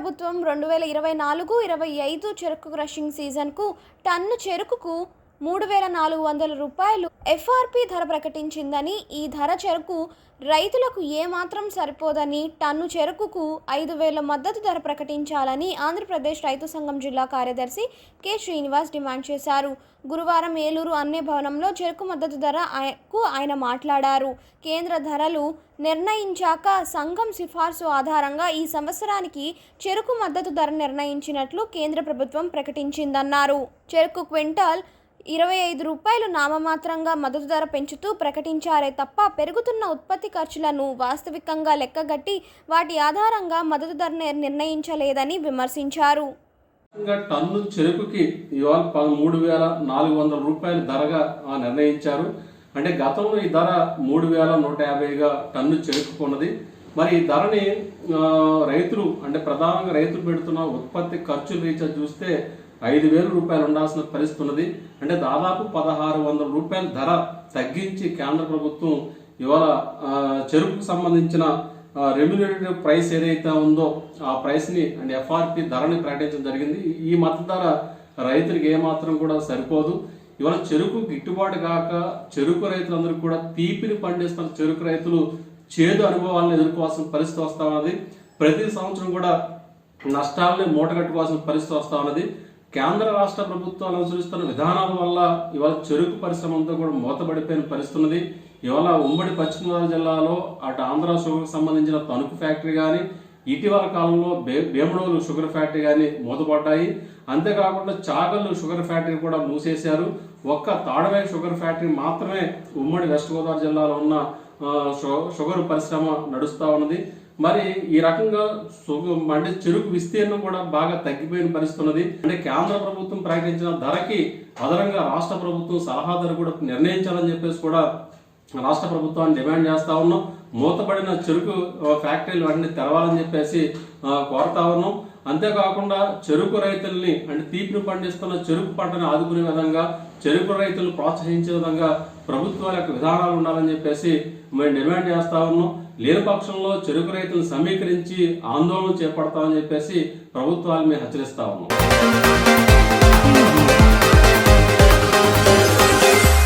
ప్రభుత్వం రెండు వేల ఇరవై నాలుగు ఇరవై ఐదు చెరుకు క్రషింగ్ సీజన్కు టన్ను చెరుకుకు మూడు వేల నాలుగు వందల రూపాయలు ఎఫ్ఆర్పి ధర ప్రకటించిందని ఈ ధర చెరుకు రైతులకు ఏమాత్రం సరిపోదని టన్ను చెరుకుకు ఐదు వేల మద్దతు ధర ప్రకటించాలని ఆంధ్రప్రదేశ్ రైతు సంఘం జిల్లా కార్యదర్శి కె. శ్రీనివాస్ డిమాండ్ చేశారు. గురువారం ఏలూరు అన్నే భవనంలో చెరుకు మద్దతు ధర ఆయకు ఆయన మాట్లాడారు. కేంద్ర ధరలు నిర్ణయించాక సంఘం సిఫార్సు ఆధారంగా ఈ సంవత్సరానికి చెరుకు మద్దతు ధర నిర్ణయించినట్లు కేంద్ర ప్రభుత్వం ప్రకటించిందన్నారు. చెరుకు క్వింటాల్ ఇరవై ఐదు రూపాయలు నామమాత్రంగా మద్దతు ధర పెంచుతూ ప్రకటించారే తప్ప పెరుగుతున్న ఉత్పత్తి ఖర్చులను వాస్తవికంగా లెక్కగట్టి వాటి ఆధారంగా మద్దతు ధర నిర్ణయించలేదని విమర్శించారు. టన్ను చెరుకుకి ఇవాళ మూడు వేల నాలుగు వందల రూపాయల ధరగా ఆ, నిర్ణయించారు. అంటే గతంలో ఈ ధర మూడు వేల నూట యాభైగా టన్ను చెరుకుకున్నది. మరి ఈ ధరని రైతులు అంటే ప్రధానంగా రైతులు పెడుతున్న ఉత్పత్తి ఖర్చులు రీత్యా చూస్తే ఐదు వేల రూపాయలు ఉండాల్సిన పరిస్థితి ఉన్నది. అంటే దాదాపు పదహారు వందల రూపాయల ధర తగ్గించి కేంద్ర ప్రభుత్వం ఇవాళ చెరుకు చెరుకుకు సంబంధించిన రెమ్యునేటెడ్ ప్రైస్ ఏదైతే ఉందో ఆ ప్రైస్ని అండ్ ఎఫ్ఆర్పి ధరని ప్రకటించడం జరిగింది. ఈ మద్దతు ధర రైతులకు ఏమాత్రం కూడా సరిపోదు. ఇవాళ చెరుకు గిట్టుబాటు కాక చెరుకు రైతులందరూ కూడా తీపిని పండిస్తున్న చెరుకు రైతులు చేదు అనుభవాలను ఎదుర్కోవాల్సిన పరిస్థితి వస్తా ఉన్నది. ప్రతి సంవత్సరం కూడా నష్టాలని మూటగట్టుకోవాల్సిన పరిస్థితి వస్తా ఉన్నది. కేంద్ర రాష్ట్ర ప్రభుత్వాలు అనుసరిస్తున్న విధానాల వల్ల ఇవాళ చెరుకు పరిశ్రమ అంతా కూడా మూతపడిపోయిన పరిస్థితున్నది. ఇవాళ ఉమ్మడి పశ్చిమ గోదావరి జిల్లాలో అటు ఆంధ్ర షుగర్కి సంబంధించిన తణుకు ఫ్యాక్టరీ కానీ ఇటీవల కాలంలో బే భీమడోలు షుగర్ ఫ్యాక్టరీ కానీ మూతపడ్డాయి. అంతేకాకుండా చాగల్లు షుగర్ ఫ్యాక్టరీ కూడా మూసేశారు. ఒక్క తాడవే షుగర్ ఫ్యాక్టరీ మాత్రమే ఉమ్మడి వెస్ట్ గోదావరి జిల్లాలో ఉన్న షుగర్ పరిశ్రమ నడుస్తూ ఉన్నది. మరి ఈ రకంగా అంటే చెరుకు విస్తీర్ణం కూడా బాగా తగ్గిపోయిన పరిస్థితి ఉన్నది. అంటే కేంద్ర ప్రభుత్వం ప్రకటించిన ధరకి అదనంగా రాష్ట్ర ప్రభుత్వం సలహా ధర కూడా నిర్ణయించాలని చెప్పేసి కూడా రాష్ట్ర ప్రభుత్వాన్ని డిమాండ్ చేస్తా ఉన్నాం. మూతపడిన చెరుకు ఫ్యాక్టరీలు వెంటనే తెరవాలని చెప్పేసి కోరుతా ఉన్నాం. అంతేకాకుండా చెరుకు రైతుల్ని అంటే తీపిని పండిస్తున్న చెరుకు పంటను ఆదుకునే విధంగా చెరుకు రైతులను ప్రోత్సహించే విధంగా ప్రభుత్వాల యొక్క విధానాలు ఉండాలని చెప్పేసి మేము డిమాండ్ చేస్తా ఉన్నాం. లేని పక్షంలో చెరుకు రైతులను సమీకరించి ఆందోళన చేపడతామని చెప్పేసి ప్రభుత్వాలు మేము హెచ్చరిస్తా ఉన్నాం.